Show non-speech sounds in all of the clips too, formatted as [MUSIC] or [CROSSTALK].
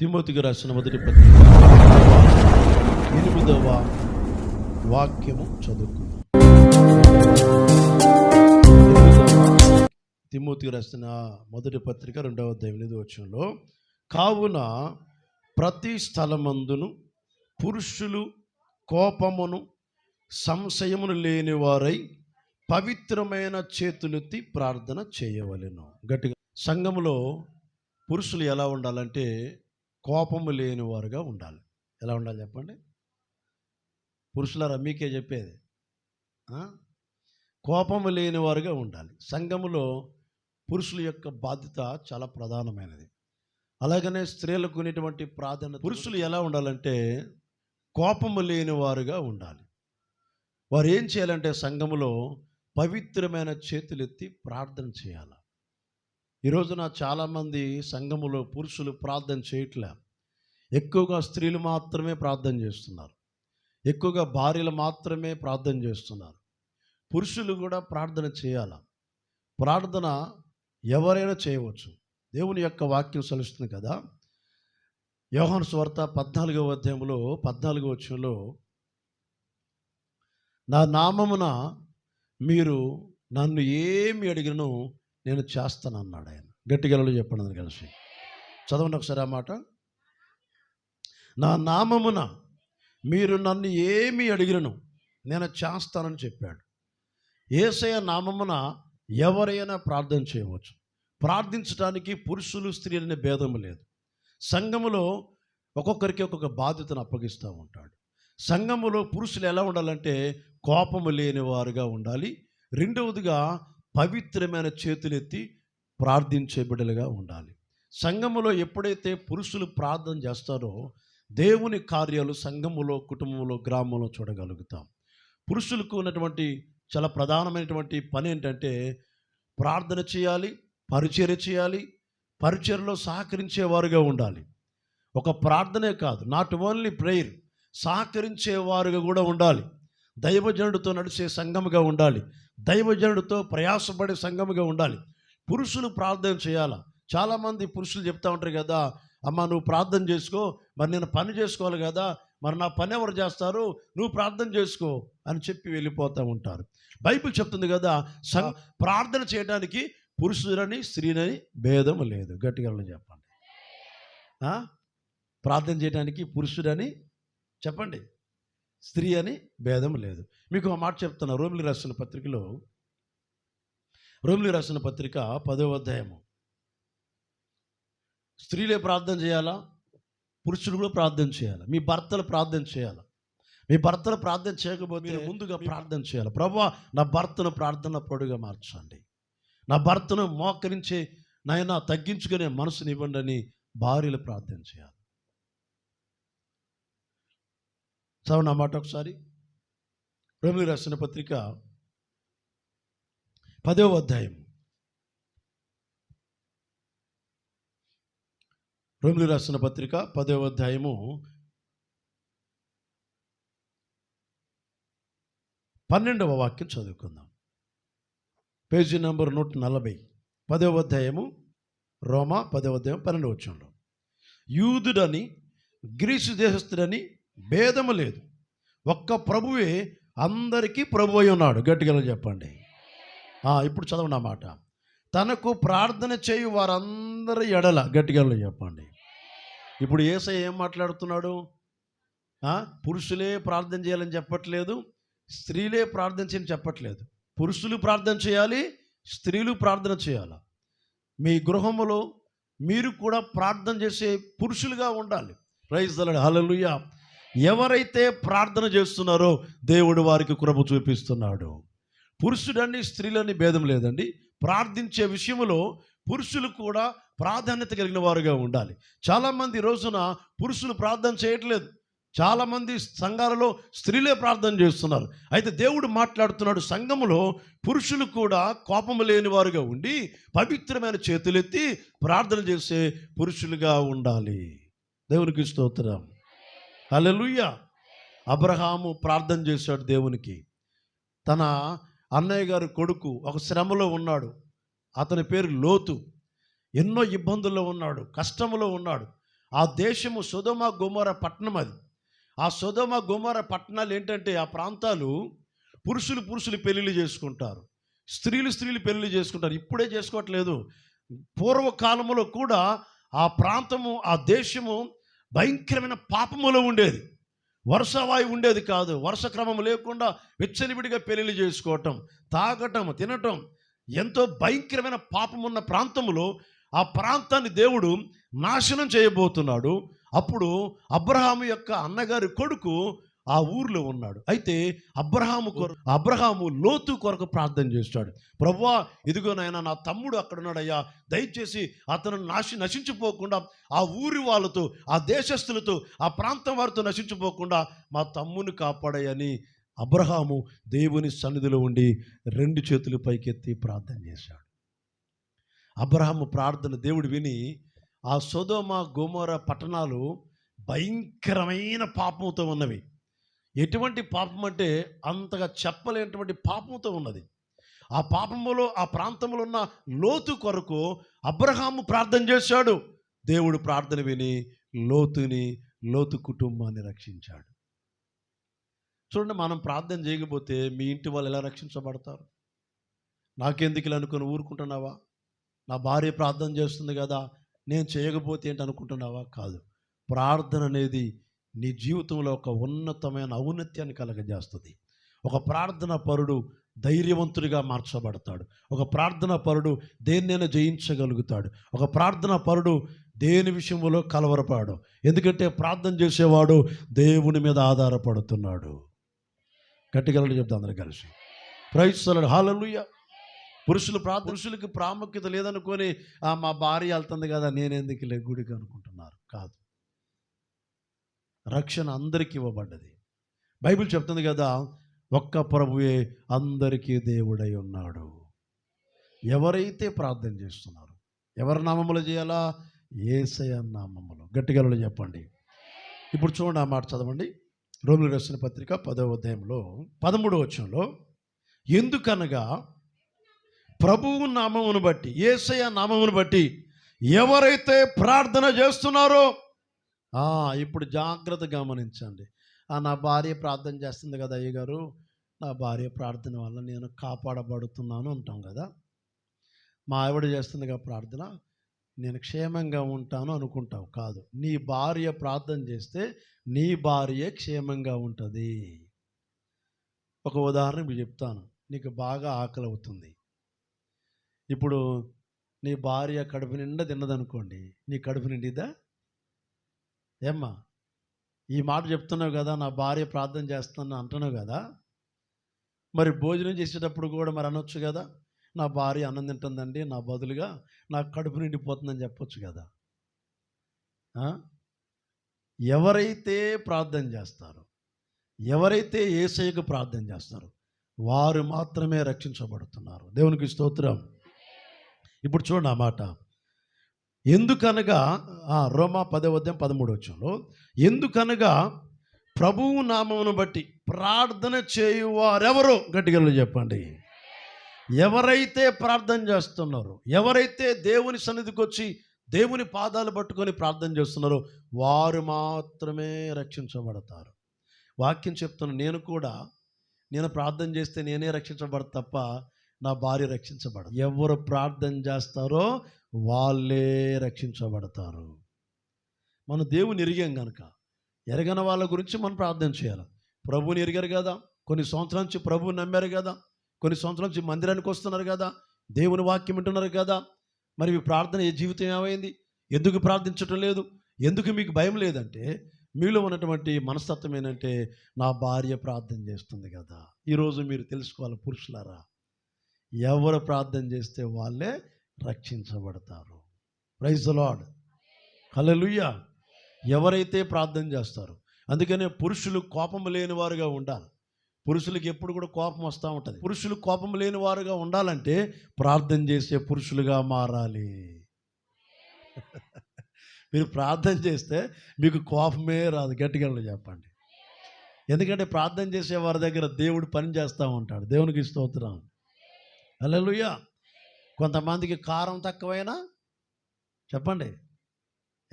తిమోతికి రాసిన మొదటి పత్రిక. ఎనిమిదవ వాక్యము చదువుకుందాం. ఎనిమిదవ తిమోతికి రాసిన మొదటి పత్రిక రెండవ ఎనిమిది వచ్చంలో కావున ప్రతి స్థలమందును పురుషులు కోపమును సంశయమును లేని వారై పవిత్రమైన చేతులెత్తి ప్రార్థన చేయవలెను. గట్టిగా సంఘములో పురుషులు ఎలా ఉండాలంటే కోపము లేని వారుగా ఉండాలి. ఎలా ఉండాలి చెప్పండి? పురుషులారా మీకే చెప్పేది? కోపము లేని వారుగా ఉండాలి. సంఘములో పురుషుల యొక్క బాధ్యత చాలా ప్రధానమైనది. అలాగనే స్త్రీలకు ఉన్నటువంటి ప్రాధాన్యత పురుషులు ఎలా ఉండాలంటే కోపము లేని వారుగా ఉండాలి. వారు ఏం చేయాలంటే సంఘములో పవిత్రమైన చేతులెత్తి ప్రార్థన చేయాలి. ఈ రోజున చాలామంది సంఘములో పురుషులు ప్రార్థన చేయట్లే. ఎక్కువగా స్త్రీలు మాత్రమే ప్రార్థన చేస్తున్నారు. ఎక్కువగా భార్యలు మాత్రమే ప్రార్థన చేస్తున్నారు. పురుషులు కూడా ప్రార్థన చేయాల? ప్రార్థన ఎవరైనా చేయవచ్చు. దేవుని యొక్క వాక్యం సలుస్తుంది కదా? యోహన్ స్వార్త పద్నాలుగవ అధ్యాయంలో పద్నాలుగవ వచ్చంలో నా నామమున మీరు నన్ను ఏమి అడిగినో నేను చేస్తానన్నాడు ఆయన. గట్టిగా చెప్పండి కలిసి. చదవండి ఒకసారి ఆ మాట. నా నామమున మీరు నన్ను ఏమి అడిగినను నేను చేస్తానని చెప్పాడు. ఏసయ నామమున ఎవరైనా ప్రార్థన చేయవచ్చు. ప్రార్థించడానికి పురుషులు స్త్రీలు అనే భేదము లేదు. సంఘములో ఒక్కొక్కరికి ఒక్కొక్క బాధ్యతను అప్పగిస్తూ ఉంటాడు. సంఘములో పురుషులు ఎలా ఉండాలంటే కోపము లేని వారుగా ఉండాలి. రెండవదిగా పవిత్రమైన చేతులెత్తి ప్రార్థించే బిడ్డలుగా ఉండాలి. సంఘములో ఎప్పుడైతే పురుషులు ప్రార్థన చేస్తారో దేవుని కార్యాలు సంఘములో కుటుంబంలో గ్రామంలో చూడగలుగుతాం. పురుషులకు ఉన్నటువంటి చాలా ప్రధానమైనటువంటి పని ఏంటంటే ప్రార్థన చేయాలి పరిచర్య చేయాలి పరిచర్లో సహకరించేవారుగా ఉండాలి. ఒక ప్రార్థనే కాదు నాట్ ఓన్లీ ప్రేయర్ సహకరించేవారుగా కూడా ఉండాలి. దైవజనుడితో నడిచే సంఘముగా ఉండాలి. దైవజనుడితో ప్రయాసపడే సంఘముగా ఉండాలి. పురుషులు ప్రార్థన చేయాలా? చాలామంది పురుషులు చెప్తా ఉంటారు కదా అమ్మ నువ్వు ప్రార్థన చేసుకో మరి నేను పని చేసుకోవాలి కదా మరి నా పని ఎవరు చేస్తారు? నువ్వు ప్రార్థన చేసుకో అని చెప్పి వెళ్ళిపోతూ ఉంటారు. బైబిల్ చెప్తుంది కదా సం ప్రార్థన చేయడానికి పురుషుడని స్త్రీనని భేదం లేదు. గట్టిగా చెప్పండి? ప్రార్థన చేయడానికి పురుషుడని చెప్పండి. స్త్రీ అని భేదం లేదు. మీకు ఒక మాట చెప్తున్నా. రోమిలి రాసిన పత్రికలో రోమిలి రాసిన పత్రిక పదవ అధ్యాయము. స్త్రీలే ప్రార్థన చేయాలా? పురుషులు కూడా ప్రార్థన చేయాలి? మీ భర్తలు ప్రార్థన చేయాలి? మీ భర్తలు ప్రార్థన చేయకపోతే ముందుగా ప్రార్థన చేయాలి? ప్రభా నా భర్తను ప్రార్థన పొడుగా మార్చండి. నా భర్తను మోకరించే నాయన తగ్గించుకునే మనసుని ఇవ్వండి అని భార్యలు ప్రార్థన చేయాలి. చదవన మాట ఒకసారి. రోమిలి రాసిన పత్రిక పదవ అధ్యాయం. రోమిలు రాసిన పత్రిక పదవ అధ్యాయము పన్నెండవ వాక్యం చదువుకుందాం. పేజీ నెంబర్ నూట నలభై. పదవ అధ్యాయము రోమా పదవ అధ్యాయం పన్నెండవ వచ్చంలో యూదుడని గ్రీసు దేశస్థుడని భేదము లేదు. ఒక్క ప్రభువే అందరికీ ప్రభు అయి ఉన్నాడు. గట్టిగా చెప్పండి. ఇప్పుడు చదవండి ఆ మాట. తనకు ప్రార్థన చేయు వారందరి ఎడల గట్టిగా చెప్పండి. ఇప్పుడు ఏసై ఏం మాట్లాడుతున్నాడు? పురుషులే ప్రార్థన చేయాలని చెప్పట్లేదు స్త్రీలే ప్రార్థన చేయని చెప్పట్లేదు. పురుషులు ప్రార్థన చేయాలి స్త్రీలు ప్రార్థన చేయాలి? మీ గృహములో మీరు కూడా ప్రార్థన చేసే పురుషులుగా ఉండాలి. రైస్ దలడు హల్లెలూయా. ఎవరైతే ప్రార్థన చేస్తున్నారో దేవుడు వారికి కృప చూపిస్తున్నాడు. పురుషుడని స్త్రీలని భేదం లేదండి. ప్రార్థించే విషయంలో పురుషులు కూడా ప్రాధాన్యత కలిగిన వారుగా ఉండాలి. చాలామంది రోజున పురుషులు ప్రార్థన చేయట్లేదు. చాలామంది సంఘాలలో స్త్రీలే ప్రార్థన చేస్తున్నారు. అయితే దేవుడు మాట్లాడుతున్నాడు సంఘములో పురుషులు కూడా కోపము లేని వారుగా ఉండి పవిత్రమైన చేతులెత్తి ప్రార్థన చేసే పురుషులుగా ఉండాలి. దేవునికి స్తోత్రం. హల్లెలూయా. అబ్రహాము ప్రార్థన చేశాడు దేవునికి. తన అన్నయ్య గారి కొడుకు ఒక శ్రమలో ఉన్నాడు. అతని పేరు లోతు. ఎన్నో ఇబ్బందుల్లో ఉన్నాడు కష్టంలో ఉన్నాడు. ఆ దేశము సుధమ గుమర పట్టణం అది. ఆ సుధమ గుమర పట్టణాలు ఏంటంటే ఆ ప్రాంతాలు పురుషులు పురుషులు పెళ్ళిళ్ళు చేసుకుంటారు. స్త్రీలు స్త్రీలు పెళ్ళిళ్ళు చేసుకుంటారు. ఇప్పుడే చేసుకోవట్లేదు. పూర్వకాలంలో కూడా ఆ ప్రాంతము ఆ దేశము భయంకరమైన పాపములో ఉండేది. వర్షవాయు ఉండేది కాదు. వరుస క్రమం లేకుండా విచ్చలివిడిగా పెళ్ళి చేసుకోవటం తాగటం తినటం ఎంతో భయంకరమైన పాపం ఉన్న ప్రాంతంలో ఆ ప్రాంతాన్ని దేవుడు నాశనం చేయబోతున్నాడు. అప్పుడు అబ్రహాము యొక్క అన్నగారి కొడుకు ఆ ఊర్లో ఉన్నాడు. అయితే అబ్రహాము కొర అబ్రహాము లోతు కొరకు ప్రార్థన చేస్తాడు. ప్రభువా ఇదిగో నాయన నా తమ్ముడు అక్కడ ఉన్నాడయ్యా దయచేసి అతను నాశి నశించిపోకుండా ఆ ఊరి వాళ్ళతో ఆ దేశస్తులతో ఆ ప్రాంతం వారితో నశించిపోకుండా మా తమ్ముని కాపాడయని అబ్రహాము దేవుని సన్నిధిలో ఉండి రెండు చేతులు పైకెత్తి ప్రార్థన చేశాడు. అబ్రహాము ప్రార్థన దేవుడు విని ఆ సొదోమ గోమోర పట్టణాలు భయంకరమైన పాపంతో ఉన్నవి. ఎటువంటి పాపం అంటే అంతగా చెప్పలేనటువంటి పాపంతో ఉన్నది. ఆ పాపములో ఆ ప్రాంతంలో ఉన్న లోతు కొరకు అబ్రహాము ప్రార్థన చేశాడు. దేవుడు ప్రార్థన విని లోతుని లోతు కుటుంబాన్ని రక్షించాడు. చూడండి మనం ప్రార్థన చేయకపోతే మీ ఇంటి వాళ్ళు ఎలా రక్షించబడతారు? నాకెందుకు ఇలా అనుకుని ఊరుకుంటున్నావా? నా భార్య ప్రార్థన చేస్తుంది కదా నేను చేయకపోతే ఏంటి అనుకుంటున్నావా? కాదు. ప్రార్థన అనేది నీ జీవితంలో ఒక ఉన్నతమైన ఔన్నత్యాన్ని కలగజేస్తుంది. ఒక ప్రార్థన పరుడు ధైర్యవంతుడిగా మార్చబడతాడు. ఒక ప్రార్థన పరుడు దేన్నైనా జయించగలుగుతాడు. ఒక ప్రార్థన పరుడు దేని విషయంలో కలవరపాడు ఎందుకంటే ప్రార్థన చేసేవాడు దేవుని మీద ఆధారపడుతున్నాడు. గట్టిగలడు చెప్తా అందరూ కలిసి. ప్రయత్నాడు హాలలుయ్య పురుషులు ప్రా పురుషులకి ప్రాముఖ్యత లేదనుకొని మా భార్య వెళ్తుంది కదా నేనెందుకు లే అనుకుంటున్నారు. కాదు. రక్షణ అందరికీ ఇవ్వబడ్డది. బైబిల్ చెప్తుంది కదా ఒక్క ప్రభువే అందరికీ దేవుడై ఉన్నాడు. ఎవరైతే ప్రార్థన చేస్తున్నారు ఎవరి నామములు చేయాలా? ఏసయ నామములు. గట్టిగలలో చెప్పండి. ఇప్పుడు చూడండి ఆ మాట చదవండి. రోమిలు రాసిన పత్రిక పదవ అధ్యాయంలో పదమూడవ వచ్చంలో ఎందుకనగా ప్రభువు నామమును బట్టి ఏసయ నామమును బట్టి ఎవరైతే ప్రార్థన చేస్తున్నారో ఇప్పుడు జాగ్రత్త గమనించండి. నా భార్య ప్రార్థన చేస్తుంది కదా అయ్య గారు నా భార్య ప్రార్థన వల్ల నేను కాపాడబడుతున్నాను అంటాం కదా. మా ఆవిడ చేస్తుందిగా ప్రార్థన. నేను క్షేమంగా ఉంటాను అనుకుంటావు కాదు. నీ భార్య ప్రార్థన చేస్తే నీ భార్య క్షేమంగా ఉంటుంది. ఒక ఉదాహరణ మీకు చెప్తాను. నీకు బాగా ఆకలి అవుతుంది. ఇప్పుడు నీ భార్య కడుపు నిండా తిన్నదనుకోండి. నీ కడుపు నిండిదా ఏమ్మా ఈ మాట చెప్తున్నావు కదా నా భార్య ప్రార్థన చేస్తాను అంటున్నావు కదా మరి భోజనం చేసేటప్పుడు కూడా మరి అనొచ్చు కదా నా భార్య అన్నం తింటుందండి నా బదులుగా నా కడుపు నిండిపోతుందని చెప్పొచ్చు కదా. ఎవరైతే ప్రార్థన చేస్తారో ఎవరైతే ఏసయ్యకు ప్రార్థన చేస్తారో వారు మాత్రమే రక్షించబడుతున్నారు. దేవునికి స్తోత్రం. ఇప్పుడు చూడండి ఆ మాట. ఎందుకనగా ఆ, రోమా పదవద్యం పదమూడు వచ్చంలో ఎందుకనగా ప్రభువు నామమును బట్టి ప్రార్థన చేయువారెవరో? గట్టిగా చెప్పండి. ఎవరైతే ప్రార్థన చేస్తున్నారో ఎవరైతే దేవుని సన్నిధికి వచ్చి దేవుని పాదాలు పట్టుకొని ప్రార్థన చేస్తున్నారో వారు మాత్రమే రక్షించబడతారు. వాక్యం చెప్తున్న నేను కూడా నేను ప్రార్థన చేస్తే నేనే రక్షించబడ తప్ప నా భార్య రక్షించబడదు. ఎవరు ప్రార్థన చేస్తారో వాళ్ళే రక్షించబడతారు. మన దేవుని ఎరిగాం కనుక ఎరగని వాళ్ళ గురించి మనం ప్రార్థన చేయాలి. ప్రభువుని ఎరిగారు కదా కొన్ని సంవత్సరాల నుంచి ప్రభువుని నమ్మారు కదా కొన్ని సంవత్సరాల నుంచి మందిరానికి వస్తున్నారు కదా దేవుని వాక్యం వింటున్నారు కదా. మరి మీ ప్రార్థన ఏ జీవితం ఏమైంది? ఎందుకు ప్రార్థించటం లేదు? ఎందుకు మీకు భయం లేదంటే మీలో ఉన్నటువంటి మనస్తత్వం ఏంటంటే నా భార్య ప్రార్థన చేస్తుంది కదా. ఈరోజు మీరు తెలుసుకోవాలి పురుషులారా ఎవరు ప్రార్థన చేస్తే వాళ్ళే రక్షించబడతారు. ప్రైజ్ లాడ్ హలలుయ్య ఎవరైతే ప్రార్థన చేస్తారో అందుకనే పురుషులు కోపం లేని వారుగా ఉండాలి. పురుషులకి ఎప్పుడు కూడా కోపం వస్తూ ఉంటుంది. పురుషులు కోపం లేని వారుగా ఉండాలంటే ప్రార్థన చేసే పురుషులుగా మారాలి. [LAUGHS] మీరు ప్రార్థన చేస్తే మీకు కోపమే రాదు. గట్టిగా చెప్పండి. ఎందుకంటే ప్రార్థన చేసే వారి దగ్గర దేవుడు పని చేస్తూ ఉంటాడు. దేవునికి స్తోత్రం. హల్లెలూయా కొంతమందికి కారం తక్కువైనా చెప్పండి.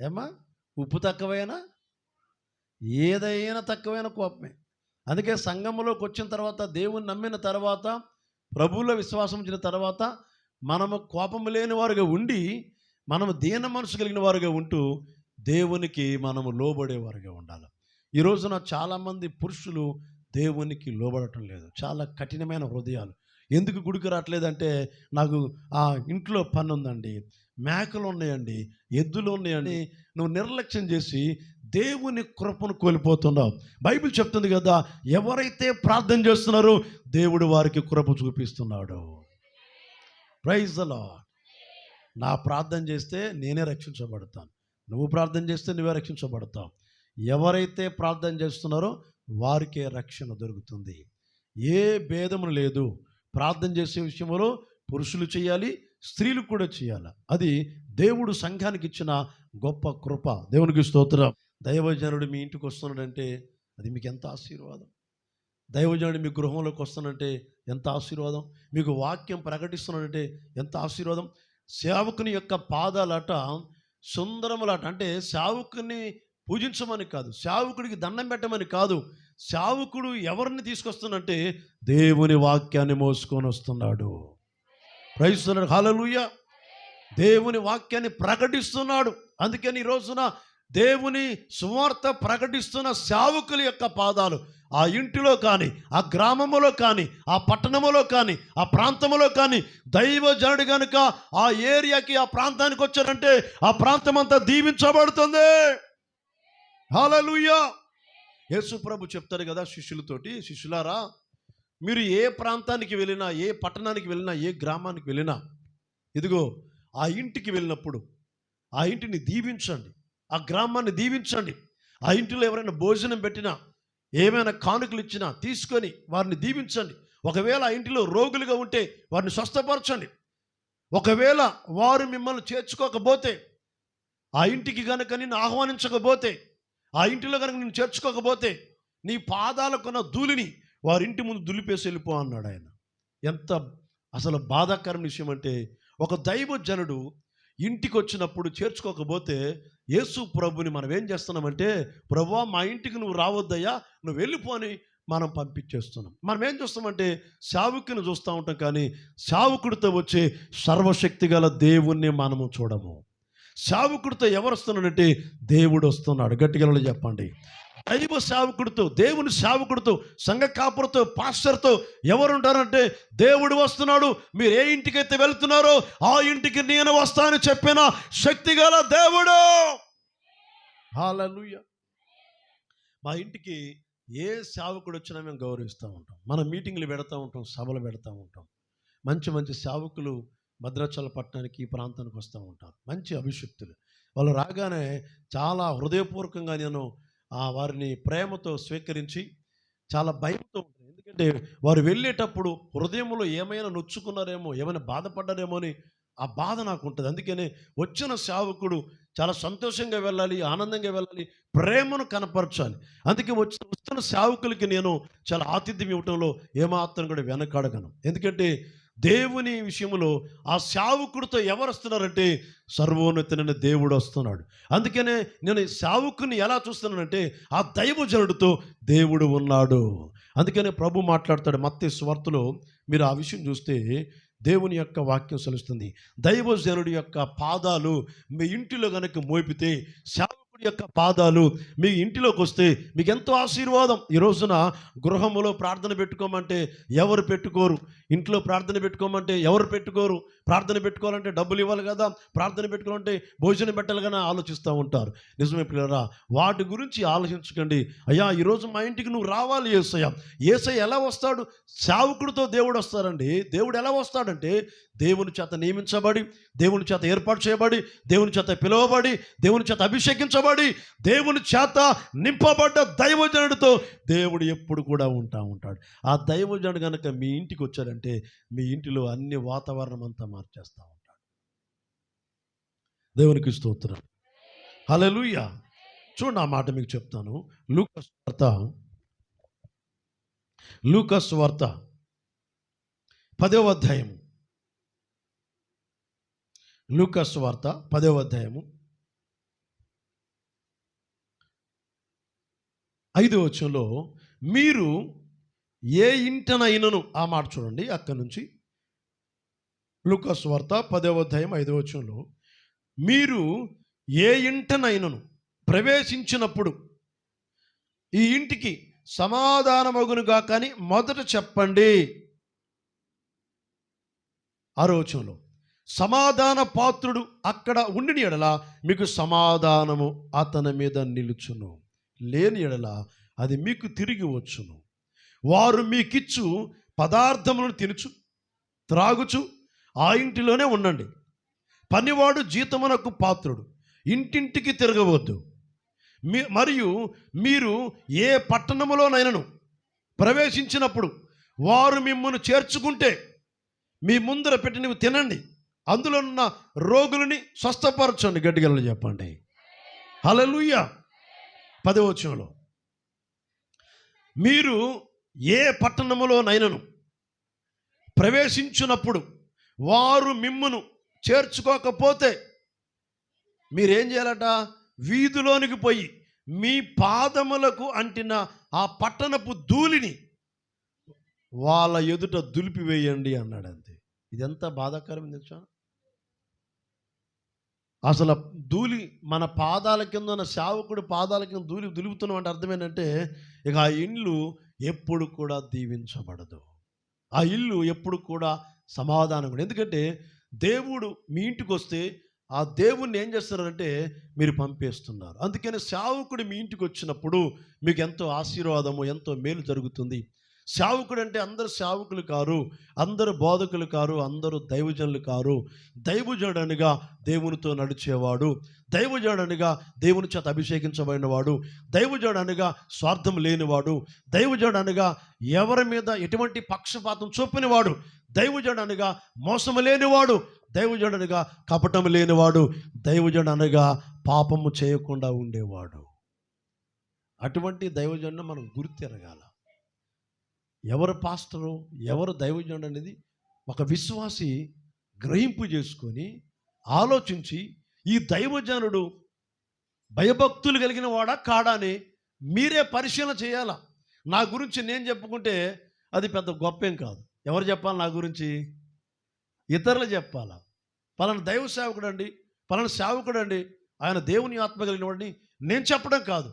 ఏమ్మా? ఉప్పు తక్కువైనా? ఏదైనా తక్కువైన కోపమే. అందుకే సంఘంలోకి వచ్చిన తర్వాత దేవుణ్ణి నమ్మిన తర్వాత ప్రభువులో విశ్వాసం ఉంచిన తర్వాత మనము కోపము లేని వారుగా ఉండి మనము దీన మనసు కలిగిన వారుగా ఉంటూ దేవునికి మనము లోబడేవారుగా ఉండాలి. ఈ రోజున చాలామంది పురుషులు దేవునికి లోబడటం లేదు. చాలా కఠినమైన హృదయాలు. ఎందుకు గుడికి రావట్లేదంటే నాకు ఆ ఇంట్లో పని ఉందండి మేకలు ఉన్నాయండి ఎద్దులు ఉన్నాయండి నువ్వు నిర్లక్ష్యం చేసి దేవుని కృపను కోల్పోతున్నావు. బైబిల్ చెప్తుంది కదా ఎవరైతే ప్రార్థన చేస్తున్నారో దేవుడు వారికి కృప చూపిస్తున్నాడు. ప్రైజ్ అలా నా ప్రార్థన చేస్తే నేనే రక్షించబడతాను. నువ్వు ప్రార్థన చేస్తే నువ్వే రక్షించబడతావు. ఎవరైతే ప్రార్థన చేస్తున్నారో వారికే రక్షణ దొరుకుతుంది. ఏ భేదము లేదు. ప్రార్థన చేసే విషయంలో పురుషులు చేయాలి స్త్రీలు కూడా చేయాలి. అది దేవుడు సంఘానికి ఇచ్చిన గొప్ప కృప. దేవునికి స్తోత్రం. దైవజనుడు మీ ఇంటికి వస్తున్నాడంటే అది మీకు ఎంత ఆశీర్వాదం? దైవజనుడు మీ గృహంలోకి వస్తానంటే ఎంత ఆశీర్వాదం? మీకు వాక్యం ప్రకటిస్తున్నాడంటే ఎంత ఆశీర్వాదం? సేవకుని యొక్క పాదాలట సుందరములట అంటే సేవకుని పూజించమని కాదు శావకుడికి దండం పెట్టమని కాదు శావకుడు ఎవరిని తీసుకొస్తున్నట్టే దేవుని వాక్యాన్ని మోసుకొని వస్తున్నాడు. ప్రయత్నిస్తున్నాడు హాలలుయ దేవుని వాక్యాన్ని ప్రకటిస్తున్నాడు. అందుకని ఈ రోజున దేవుని సువార్త ప్రకటిస్తున్న శావుకుల యొక్క పాదాలు ఆ ఇంటిలో కానీ ఆ గ్రామములో కానీ ఆ పట్టణములో కానీ ఆ ప్రాంతములో కానీ దైవజనుడు కనుక ఆ ఏరియాకి ఆ ప్రాంతానికి వచ్చారంటే ఆ ప్రాంతం అంతా దీవించబడుతుంది. హాలలుయా యేసు ప్రభు చెప్తారు కదా శిష్యులతోటి శిష్యులారా మీరు ఏ ప్రాంతానికి వెళ్ళినా ఏ పట్టణానికి వెళ్ళినా ఏ గ్రామానికి వెళ్ళినా ఇదిగో ఆ ఇంటికి వెళ్ళినప్పుడు ఆ ఇంటిని దీవించండి ఆ గ్రామాన్ని దీవించండి. ఆ ఇంటిలో ఎవరైనా భోజనం పెట్టినా ఏమైనా కానుకలు ఇచ్చినా తీసుకొని వారిని దీవించండి. ఒకవేళ ఆ ఇంటిలో రోగులుగా ఉంటే వారిని స్వస్థపరచండి. ఒకవేళ వారు మిమ్మల్ని చేర్చుకోకపోతే ఆ ఇంటికి కనుక నిన్ను ఆహ్వానించకపోతే ఆ ఇంటిలో కనుక నేను చేర్చుకోకపోతే నీ పాదాలకున్న ధూళిని వారింటి ముందు దులిపేసి వెళ్ళిపో అన్నాడు ఆయన. ఎంత అసలు బాధాకరమైన విషయం అంటే ఒక దైవజనుడు ఇంటికి వచ్చినప్పుడు చేర్చుకోకపోతే యేసు ప్రభుని మనం ఏం చేస్తున్నామంటే ప్రభు మా ఇంటికి నువ్వు రావద్దయ్యా నువ్వు వెళ్ళిపో అని మనం పంపించేస్తున్నాం. మనం ఏం చూస్తామంటే సావుకుని చూస్తూ ఉంటాం కానీ సావుకుడితో వచ్చే సర్వశక్తి గల దేవుణ్ణి మనము చూడము. సావుకుడితో ఎవరు వస్తున్నాడంటే దేవుడు వస్తున్నాడు. గట్టిగలలో చెప్పండి. దైవ సేవకుడితో దేవుని సేవకుడితో సంఘ కాపురతో పాస్టర్తో ఎవరు ఉంటారంటే దేవుడు వస్తున్నాడు. మీరు ఏ ఇంటికైతే వెళ్తున్నారో ఆ ఇంటికి నేను వస్తానని చెప్పిన శక్తిగల దేవుడు. హల్లెలూయా మా ఇంటికి ఏ సేవకుడు వచ్చినా మేము గౌరవిస్తూ ఉంటాం. మన మీటింగ్లు పెడతా ఉంటాం సభలు పెడతా ఉంటాం. మంచి మంచి సేవకులు భద్రాచల పట్టణానికి ఈ ప్రాంతానికి వస్తూ ఉంటారు. మంచి అభిషక్తులు. వాళ్ళు రాగానే చాలా హృదయపూర్వకంగా నేను ఆ వారిని ప్రేమతో స్వీకరించి చాలా భయంతో ఉంటుంది ఎందుకంటే వారు వెళ్ళేటప్పుడు హృదయంలో ఏమైనా నొచ్చుకున్నారేమో ఏమైనా బాధపడ్డారేమో అని ఆ బాధ నాకు ఉంటుంది. అందుకనే వచ్చిన సేవకుడు చాలా సంతోషంగా వెళ్ళాలి ఆనందంగా వెళ్ళాలి ప్రేమను కనపరచాలి. అందుకే వచ్చిన వస్తున్న సేవకులకి నేను చాలా ఆతిథ్యం ఇవ్వటంలో ఏమాత్రం కూడా వెనకాడగను ఎందుకంటే దేవుని విషయంలో ఆ శావుకుడితో ఎవరు వస్తున్నారంటే సర్వోన్నతమైన దేవుడు వస్తున్నాడు. అందుకనే నేను ఈ ఎలా చూస్తున్నానంటే ఆ దైవజనుడితో దేవుడు ఉన్నాడు. అందుకనే ప్రభు మాట్లాడతాడు మత్తే స్వార్థలో మీరు ఆ విషయం చూస్తే దేవుని యొక్క వాక్యం సెలుస్తుంది. దైవజనుడి యొక్క పాదాలు మీ ఇంటిలో కనుక మోపితే దేవుడి యొక్క పాదాలు మీ ఇంటిలోకి వస్తే మీకు ఎంతో ఆశీర్వాదం. ఈ రోజున గృహములో ప్రార్థన పెట్టుకోమంటే ఎవరు పెట్టుకోరు? ఇంట్లో ప్రార్థన పెట్టుకోమంటే ఎవరు పెట్టుకోరు? ప్రార్థన పెట్టుకోవాలంటే డబ్బులు ఇవ్వాలి కదా ప్రార్థన పెట్టుకోవాలంటే భోజనం పెట్టాలి కానీ ఆలోచిస్తూ ఉంటారు. నిజమే పిల్లరా వాటి గురించి ఆలోచించకండి. అయ్యా ఈరోజు మా ఇంటికి నువ్వు రావాలి ఏసయ్య. ఏసయ్య ఎలా వస్తాడు? సేవకుడితో దేవుడు వస్తారండి దేవుడు ఎలా వస్తాడంటే దేవుని చేత నియమించబడి దేవుని చేత ఏర్పాటు చేయబడి దేవుని చేత పిలువబడి దేవుని చేత అభిషేకించబడి దేవుని చేత నింపబడ్డ దైవజనుడితో దేవుడు ఎప్పుడు కూడా ఉంటా ఉంటాడు. ఆ దైవజనుడు కనుక మీ ఇంటికి వచ్చాడంటే మీ ఇంటిలో అన్ని వాతావరణం అంతా మార్చేస్తూ ఉంటాడు. దేవునికి స్తోత్రం. హల్లెలూయా. చూడండి ఆ మాట మీకు చెప్తాను. లూకస్ వార్త. లూకస్ వార్త. పదవ అధ్యాయము. లూకస్ వార్త పదవ అధ్యాయము. ఐదో వచనంలో మీరు ఏ ఇంటనైనను ఆ మాట చూడండి అక్కడి నుంచి. లూకాస్ వార్త పదవ అధ్యాయం ఐదవ వచనంలో మీరు ఏ ఇంటనైనను ప్రవేశించినప్పుడు ఈ ఇంటికి సమాధానమగునుగా కానీ మొదట చెప్పండి. ఆరోచనలో సమాధాన పాత్రుడు అక్కడ ఉండిన ఎడల మీకు సమాధానము అతని మీద నిలుచును. లేని ఎడల అది మీకు తిరిగి వచ్చును. వారు మీకిచ్చు పదార్థములను తినుచు త్రాగుచు ఆ ఇంటిలోనే ఉండండి. పనివాడు జీతమునకు పాత్రుడు. ఇంటింటికి తిరగవద్దు. మీ మరియు మీరు ఏ పట్టణములోనైనను ప్రవేశించినప్పుడు వారు మిమ్మల్ని చేర్చుకుంటే మీ ముందర పెట్టినవి తినండి. అందులో ఉన్న రోగులని స్వస్థపరచండి. గట్టిగలను చెప్పండి. హలలుయ్య పదవచనంలో మీరు ఏ పట్టణములోనైనను ప్రవేశించినప్పుడు వారు మిమ్మును చేర్చుకోకపోతే మీరేం చేయాలట? వీధిలోనికి పోయి మీ పాదములకు అంటిన ఆ పట్టణపు ధూళిని వాళ్ళ ఎదుట దులిపివేయండి అన్నాడు అంతే ఇదెంత బాధాకరం తెలుసా అసలు ధూళి మన పాదాల కింద ఉన్న శావకుడు పాదాల కింద ధూళి దులుపుతున్నాం అంటే అర్థం ఏంటంటే ఇక ఆ ఇల్లు ఎప్పుడు కూడా దీవించబడదు. ఆ ఇల్లు ఎప్పుడు కూడా సమాధానం కూడా. ఎందుకంటే దేవుడు మీ ఇంటికి వస్తే ఆ దేవుణ్ణి ఏం చేస్తున్నారంటే మీరు పంపేస్తున్నారు. అందుకని సేవకుడు మీ ఇంటికి వచ్చినప్పుడు మీకు ఎంతో ఆశీర్వాదము ఎంతో మేలు జరుగుతుంది. సేవకుడు అంటే అందరు సేవకులు కారు అందరు బోధకులు కారు అందరూ దైవజనులు కారు. దైవజనుడనిగా దేవునితో నడిచేవాడు. దైవజనుడనిగా దేవుని చేత అభిషేకించబడినవాడు. దైవజనుడనిగా స్వార్థం లేనివాడు. దైవజనుడనిగా ఎవరి మీద ఎటువంటి పక్షపాతం చూపినవాడు. దైవజనుడనిగా మోసము లేనివాడు. దైవజనుడనిగా కపటం లేనివాడు. దైవజనుడనగా పాపము చేయకుండా ఉండేవాడు. అటువంటి దైవజనుడు మనం గుర్తెరగాల. ఎవరు పాస్టరు ఎవరు దైవజనుడు అనేది ఒక విశ్వాసి గ్రహింపు చేసుకొని ఆలోచించి ఈ దైవజనుడు భయభక్తులు కలిగిన వాడా కాడా అని మీరే పరిశీలన చేయాలా? నా గురించి నేను చెప్పుకుంటే అది పెద్ద గొప్పేం కాదు. ఎవరు చెప్పాలి నా గురించి? ఇతరులు చెప్పాలా? పలానా దైవ సేవకుడు అండి పలానా సేవకుడు అండి ఆయన దేవుని ఆత్మ కలిగిన వాడిని నేను చెప్పడం కాదు.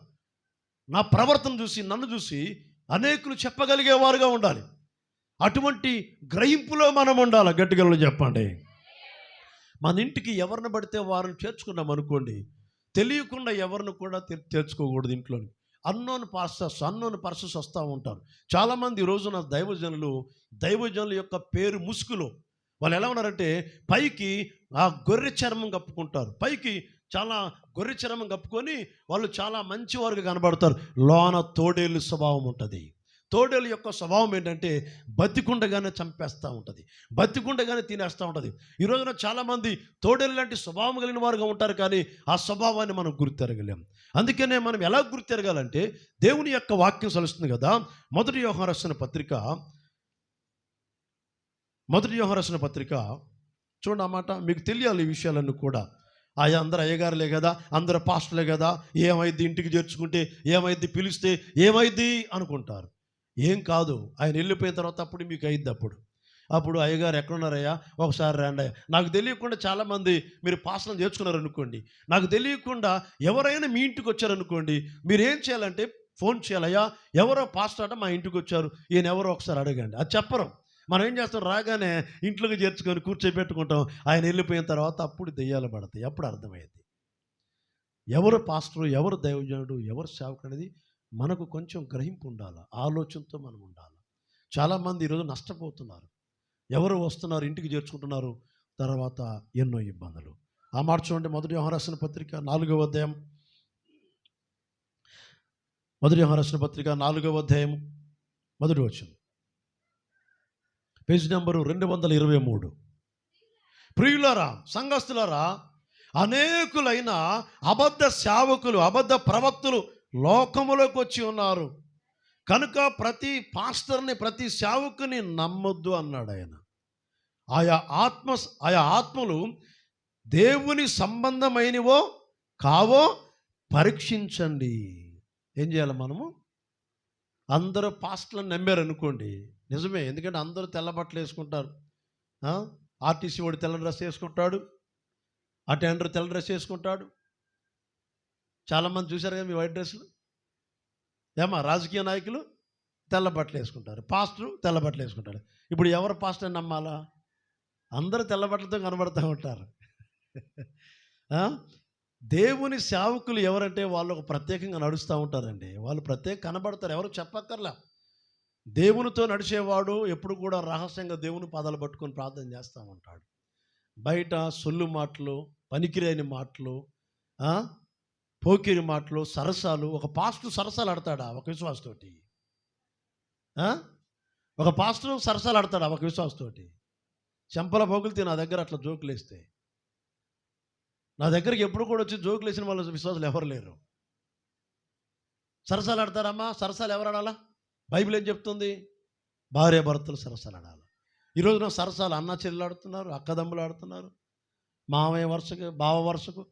నా ప్రవర్తన చూసి నన్ను చూసి అనేకులు చెప్పగలిగేవారుగా ఉండాలి. అటువంటి గ్రహింపులో మనం ఉండాలి? గట్టిగలు చెప్పండి. మన ఇంటికి ఎవరిని పడితే వారిని చేర్చుకున్నాం అనుకోండి తెలియకుండా ఎవరిని కూడా తెచ్చుకోకూడదు ఇంట్లోని. అన్నోన్ పాస్టర్స్ అన్నోన్ పర్సన్స్ వస్తూ ఉంటారు. చాలామంది ఈ రోజున దైవజనులు దైవజనుల యొక్క పేరు ముసుగులో వాళ్ళు ఎలా ఉన్నారంటే పైకి ఆ గొర్రె చర్మం కప్పుకుంటారు. పైకి చాలా గొర్రె చరమం కప్పుకొని వాళ్ళు చాలా మంచివారుగా కనబడతారు. లోన తోడేలు స్వభావం ఉంటుంది. తోడేలు యొక్క స్వభావం ఏంటంటే బతికుండగానే చంపేస్తూ ఉంటుంది. బతికుండగానే తినేస్తూ ఉంటుంది. ఈ రోజున చాలామంది తోడేలు లాంటి స్వభావం కలిగిన వారుగా ఉంటారు కానీ ఆ స్వభావాన్ని మనం గుర్తెరగలేం. అందుకనే మనం ఎలా గుర్తెరగాలంటే దేవుని యొక్క వాక్యం సలుస్తుంది కదా. మొదటి వ్యవహార పత్రిక మొదటి వ్యవహార పత్రిక చూడండి అన్నమాట మీకు తెలియాలి ఈ విషయాలన్నీ కూడా. అయ్యా అందరు అయ్యగారులే కదా అందరు పాస్టర్లే కదా ఏమైద్ది ఇంటికి చేర్చుకుంటే ఏమైద్ది పిలిస్తే ఏమైద్ది అనుకుంటారు. ఏం కాదు ఆయన వెళ్ళిపోయిన తర్వాత అప్పుడు మీకు అయిద్ది అప్పుడు. అప్పుడు అయ్యగారు ఎక్కడున్నారయ్యా? ఒకసారి రండి అయ్యా. నాకు తెలియకుండా చాలామంది మీరు పాసనం చేర్చుకున్నారు అనుకోండి నాకు తెలియకుండా ఎవరైనా మీ ఇంటికి వచ్చారనుకోండి మీరు ఏం చేయాలంటే ఫోన్ చేయాలయ్యా ఎవరో పాస్టర్ అట మా ఇంటికి వచ్చారు ఈయన ఎవరో ఒకసారి అడగండి. అది చెప్పరు. మనం ఏం చేస్తాం? రాగానే ఇంట్లోకి చేర్చుకొని కూర్చోబెట్టుకుంటాం. ఆయన వెళ్ళిపోయిన తర్వాత అప్పుడు దెయ్యాలు పడతాయి. అప్పుడు అర్థమైంది. ఎవరు పాస్టరు? ఎవరు దైవజనుడు? ఎవరు సేవకుడు అనేది మనకు కొంచెం గ్రహింపు ఉండాలి. ఆలోచనతో మనం ఉండాలి. చాలామంది ఈరోజు నష్టపోతున్నారు. ఎవరు వస్తున్నారు? ఇంటికి చేర్చుకుంటున్నారు. తర్వాత ఎన్నో ఇబ్బందులు. ఆ మాట చూడండి. మొదటి వ్యవహారాసిన పత్రిక నాలుగవ అధ్యాయం. మొదటి వ్యవహారాసిన పత్రిక నాలుగవ అధ్యాయం మొదటి వచ్చింది పేజ్ నెంబరు రెండు వందల ఇరవై మూడు. ప్రియులారా సంఘస్థులారా అనేకులైన అబద్ధ సేవకులు అబద్ధ ప్రవక్తులు లోకములోకి వచ్చి ఉన్నారు. కనుక ప్రతి పాస్టర్ని ప్రతి సేవకుని నమ్మొద్దు అన్నాడు ఆయన. ఆయా ఆత్మ ఆయా ఆత్మలు దేవుని సంబంధమైనవో కావో పరీక్షించండి. ఏం చేయాలి మనము? అందరూ పాస్టర్లను నమ్మారు అనుకోండి నిజమే ఎందుకంటే అందరూ తెల్ల బట్టలు వేసుకుంటారు. ఆర్టీసీ వాడు తెల్ల డ్రెస్ వేసుకుంటాడు. అటెండర్ తెల్ల డ్రెస్ వేసుకుంటాడు. చాలామంది చూశారు కదా మీ వైట్ డ్రెస్సులు? ఏమా రాజకీయ నాయకులు తెల్ల బట్టలు వేసుకుంటారు. పాస్టరు తెల్ల బట్టలు వేసుకుంటారు ఇప్పుడు ఎవరు పాస్టర్ నమ్మాలా? అందరూ తెల్ల బట్టలతో కనబడుతూ ఉంటారు. దేవుని సేవకులు ఎవరంటే వాళ్ళు ఒక ప్రత్యేకంగా నడుస్తూ ఉంటారండి. వాళ్ళు ప్రత్యేక కనబడతారు. ఎవరు చెప్పక్కర్లా. దేవునితో నడిచేవాడు ఎప్పుడు కూడా రహస్యంగా దేవుని పాదాలు పట్టుకొని ప్రార్థన చేస్తూ ఉంటాడు. బయట సొల్లు మాటలు పనికిరాని మాటలు పోకిరి మాటలు సరసాలు ఒక పాస్టర్ సరసాలు ఆడతాడా? ఒక విశ్వాసతోటి. ఒక పాస్టర్ సరసాలు ఆడతాడా? ఒక విశ్వాసతోటి. చెంపల పొగులితే నా దగ్గర అట్లా జోకులు వేస్తే నా దగ్గరికి ఎప్పుడు కూడా వచ్చి జోకులు వేసిన వాళ్ళ విశ్వాసాలు ఎవరు లేరు. సరసాలు ఆడతారమ్మా సరసాలు ఎవరు ఆడాలా? బైబిల్ ఏం చెప్తుంది? భార్య భర్తలు సరసాలు ఆడాలి. ఈరోజు నా సరసాలు అన్న చెల్లెలు ఆడుతున్నారు అక్కదమ్ములు ఆడుతున్నారు. మామయ్య వరుసకు బావ వరుసకు